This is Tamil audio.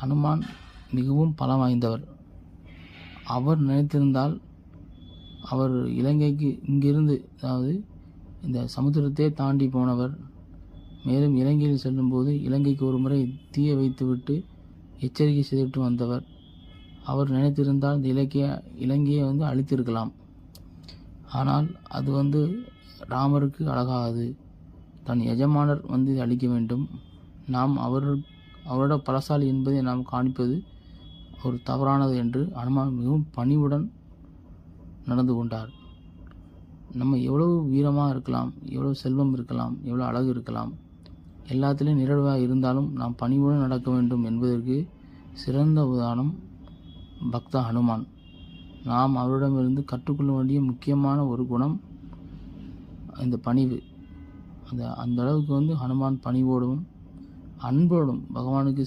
ஹனுமான் மிகவும் பலம் வாய்ந்தவர். அவர் நினைத்திருந்தால் அவர் இலங்கைக்கு இங்கிருந்து அதாவது இந்த சமுத்திரத்தை தாண்டி போனவர். மேலும் இலங்கையில் செல்லும்போது இலங்கைக்கு ஒரு முறை தீய வைத்துவிட்டு எச்சரிக்கை செய்துவிட்டு வந்தவர். அவர் நினைத்திருந்தால் இந்த இலக்கிய இலங்கையை வந்து அழித்திருக்கலாம். ஆனால் அது வந்து ராமருக்கு அழகாது தன் எஜமானர் வந்து இதை அழிக்க வேண்டும். நாம் அவர் அவரோட பலசாலி என்பதை நாம் காணிப்பது ஒரு தவறானது என்று அனுமான் மிகவும் பணிவுடன் நடந்து கொண்டார். நம்ம எவ்வளவு வீரமாக இருக்கலாம் எவ்வளவு செல்வம் இருக்கலாம் எவ்வளோ அழகு இருக்கலாம் எல்லாத்துலேயும் நிரழ்வாக இருந்தாலும் நாம் பணிவுடன் நடக்க வேண்டும் என்பதற்கு சிறந்த உதாரணம் பக்தா ஹனுமான். நாம் அவரிடமிருந்து கற்றுக்கொள்ள வேண்டிய முக்கியமான ஒரு குணம் இந்த பணிவு. அந்த அந்த அளவுக்கு வந்து ஹனுமான் பணிவோடும் அன்போடும் பகவானுக்கு